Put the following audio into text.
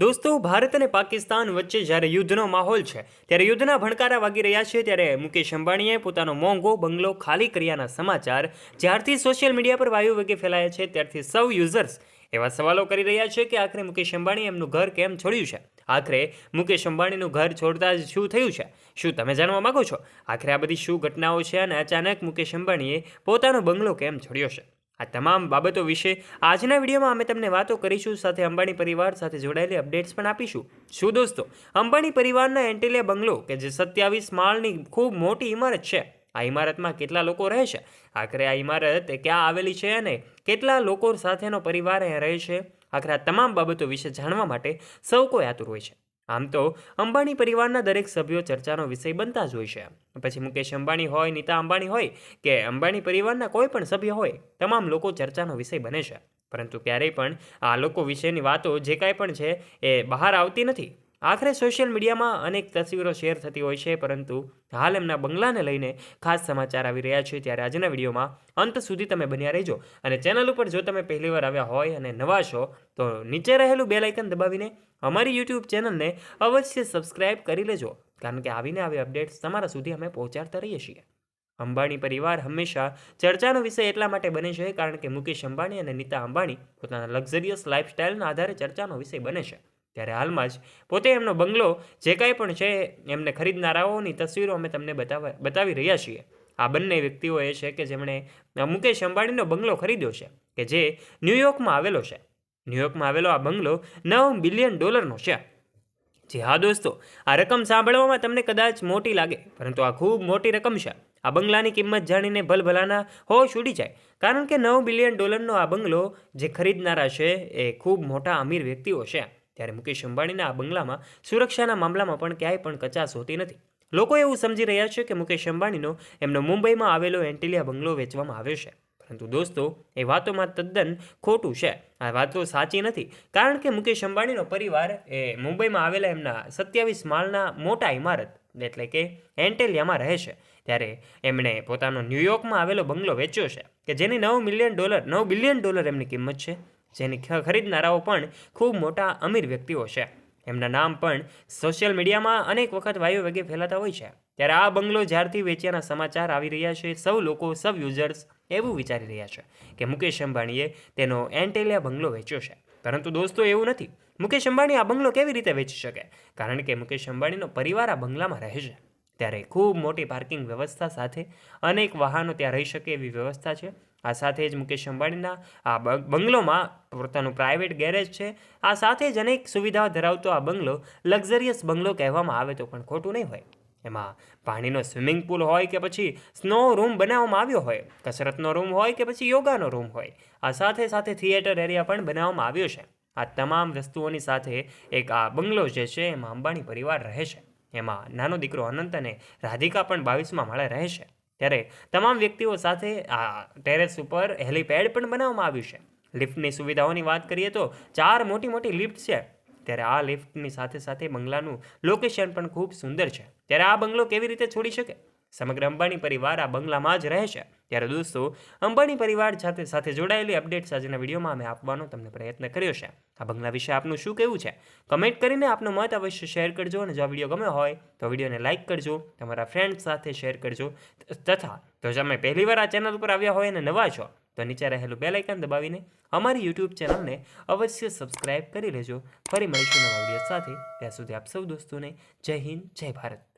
દોસ્તો, ભારત અને પાકિસ્તાન વચ્ચે જ્યારે યુદ્ધનો માહોલ છે, ત્યારે યુદ્ધના ભણકારા વાગી રહ્યા છે, ત્યારે મુકેશ અંબાણીએ પોતાનો મોંઘો બંગલો ખાલી કર્યાના સમાચાર જ્યારથી સોશિયલ મીડિયા પર વાયુ વેગે ફેલાયા છે, ત્યારથી સૌ યુઝર્સ એવા સવાલો કરી રહ્યા છે કે આખરે મુકેશ અંબાણી એમનું ઘર કેમ છોડ્યું છે? આખરે મુકેશ અંબાણીનું ઘર છોડતા જ શું થયું છે? શું તમે જાણવા માગો છો? આખરે આ બધી શું ઘટનાઓ છે અને અચાનક મુકેશ અંબાણીએ પોતાનો બંગલો કેમ છોડ્યો છે? આ તમામ બાબતો વિશે આજના વિડીયોમાં અમે તમને વાતો કરીશું. સાથે અંબાણી પરિવાર સાથે જોડાયેલી અપડેટ્સ પણ આપીશું. શું દોસ્તો? અંબાણી પરિવારના એન્ટેલિયા બંગલો કે જે સત્યાવીસ માળની ખૂબ મોટી ઇમારત છે, આ ઇમારતમાં કેટલા લોકો રહે છે? આખરે આ ઇમારત ક્યાં આવેલી છે અને કેટલા લોકો સાથેનો પરિવાર અહીંયા રહે છે? આખરે આ તમામ બાબતો વિશે જાણવા માટે સૌ કોઈ આતુર હોય છે. આમ તો અંબાણી પરિવારના દરેક સભ્યો ચર્ચાનો વિષય બનતા જ હોય છે. પછી મુકેશ અંબાણી હોય, નીતા અંબાણી હોય કે અંબાણી પરિવારના કોઈ પણ સભ્ય હોય, તમામ લોકો ચર્ચાનો વિષય બને છે. પરંતુ ક્યારેય પણ આ લોકો વિશેની વાતો જે કાંઈ પણ છે એ બહાર આવતી નથી. આખરે સોશિયલ મીડિયામાં અનેક તસવીરો શેર થતી હોય છે, પરંતુ હાલ એમના બંગલાને લઈને ખાસ સમાચાર આવી રહ્યા છે. ત્યારે આજના વિડીયોમાં અંત સુધી તમે બન્યા રહેજો અને ચેનલ ઉપર જો તમે પહેલીવાર આવ્યા હોય અને નવા છો, તો નીચે રહેલું બેલ આઇકન દબાવીને અમારી યુટ્યુબ ચેનલને અવશ્ય સબસ્ક્રાઇબ કરી લેજો, કારણ કે આવીને આવી અપડેટ્સ તમારા સુધી અમે પહોંચાડતા રહીએ છીએ. અંબાણી પરિવાર હંમેશા ચર્ચાનો વિષય એટલા માટે બને છે, કારણ કે મુકેશ અંબાણી અને નીતા અંબાણી પોતાના લક્ઝરિયસ લાઇફસ્ટાઇલના આધારે ચર્ચાનો વિષય બને છે. ત્યારે હાલમાં જ પોતે એમનો બંગલો જે કાંઈ પણ છે એમને ખરીદનારાઓની તસવીરો અમે તમને બતાવવા બતાવી રહ્યા છીએ. આ બંને વ્યક્તિઓ એ છે કે જેમણે મુકેશ અંબાણીનો બંગલો ખરીદ્યો છે કે જે ન્યૂયોર્કમાં આવેલો છે. ન્યૂયોર્કમાં આવેલો આ બંગલો નવ બિલિયન ડોલરનો છે. જી હા દોસ્તો, આ રકમ સાંભળવામાં તમને કદાચ મોટી લાગે, પરંતુ આ ખૂબ મોટી રકમ છે. આ બંગલાની કિંમત જાણીને ભલભલાના હોશ ઉડી જાય. કારણ કે નવ બિલિયન ડોલરનો આ બંગલો જે ખરીદનારા છે એ ખૂબ મોટા અમીર વ્યક્તિઓ છે. ત્યારે મુકેશ અંબાણીના આ બંગલામાં સુરક્ષાના મામલામાં પણ ક્યાંય પણ કચાશ હોતી નથી. લોકો એવું સમજી રહ્યા છે કે મુકેશ અંબાણીનો એમનો મુંબઈમાં આવેલો એન્ટિલિયા બંગલો વેચવામાં આવ્યો છે. પરંતુ દોસ્તો, એ વાતોમાં તદ્દન ખોટું છે. આ વાતો સાચી નથી. કારણ કે મુકેશ અંબાણીનો પરિવાર એ મુંબઈમાં આવેલા એમના સત્યાવીસ માળના મોટા ઇમારત એટલે કે એન્ટેલિયામાં રહે છે. ત્યારે એમણે પોતાનો ન્યૂયોર્કમાં આવેલો બંગલો વેચ્યો છે, કે જેની નવ મિલિયન ડોલર, નવ બિલિયન ડોલર એમની કિંમત છે. જેની ખરીદનારાઓ પણ ખૂબ મોટા અમીર વ્યક્તિઓ છે. એમના નામ પણ સોશિયલ મીડિયામાં અનેક વખત વાયુ વેગે ફેલાતા હોય છે. ત્યારે આ બંગલો જ્યારથી વેચ્યાના સમાચાર આવી રહ્યા છે, સૌ લોકો સૌ યુઝર્સ એવું વિચારી રહ્યા છે કે મુકેશ અંબાણીએ તેનો એન્ટેલિયા બંગલો વેચ્યો છે. પરંતુ દોસ્તો, એવું નથી. મુકેશ અંબાણી આ બંગલો કેવી રીતે વેચી શકે? કારણ કે મુકેશ અંબાણીનો પરિવાર આ બંગલામાં રહે છે. ત્યારે ખૂબ મોટી પાર્કિંગ વ્યવસ્થા સાથે અનેક વાહનો ત્યાં રહી શકે એવી વ્યવસ્થા છે. આ સાથે જ મુકેશ અંબાણીના આ બંગલોમાં પોતાનું પ્રાઇવેટ ગેરેજ છે. આ સાથે જ અનેક સુવિધાઓ ધરાવતો આ બંગલો લક્ઝરિયસ બંગલો કહેવામાં આવે તો પણ ખોટું નહીં હોય. એમાં પાણીનો સ્વિમિંગ પુલ હોય કે પછી સ્નો રૂમ બનાવવામાં આવ્યો હોય, કસરતનો રૂમ હોય કે પછી યોગાનો રૂમ હોય, આ સાથે સાથે થિયેટર એરિયા પણ બનાવવામાં આવ્યો છે. આ તમામ વસ્તુઓની સાથે એક આ બંગલો જે છે એમાં અંબાણી પરિવાર રહે છે. એમાં નાનો દીકરો અનંત અને રાધિકા પણ બાવીસમાં માળે રહેશે. ત્યારે તમામ વ્યક્તિઓ સાથે આ ટેરેસ ઉપર હેલીપેડ પણ બનાવવામાં આવ્યું છે. લિફ્ટની સુવિધાઓની વાત કરીએ તો ચાર મોટી મોટી લિફ્ટ છે. ત્યારે આ લિફ્ટની સાથે સાથે બંગલાનું લોકેશન પણ ખૂબ સુંદર છે. ત્યારે આ બંગલો કેવી રીતે છોડી શકે? સમગ્ર અંબાણી પરિવાર આ બંગલામાં જ રહેશે ત્યારે દોસ્તો, અંબાણી પરિવાર સાથે સાથે જોડાયેલી અપડેટ્સ આજના વિડીયોમાં અમે આપવાનો તમને પ્રયત્ન કર્યો છે. આ બંગલા વિશે આપનું શું કહેવું છે? કમેન્ટ કરીને આપનો મત અવશ્ય શેર કરજો અને જો આ વીડિયો ગમ્યો હોય, તો વિડીયોને લાઇક કરજો, તમારા ફ્રેન્ડ સાથે શેર કરજો તથા જો તમે પહેલીવાર આ ચેનલ ઉપર આવ્યા હોય અને નવા છો, તો નીચે રહેલું બેલ આઇકન દબાવીને અમારી યુટ્યુબ ચેનલને અવશ્ય સબસ્ક્રાઇબ કરી લેજો. ફરી મળીશું નવા વીડિયો સાથે. ત્યાં સુધી આપ સૌ દોસ્તોને જય હિન્દ, જય ભારત.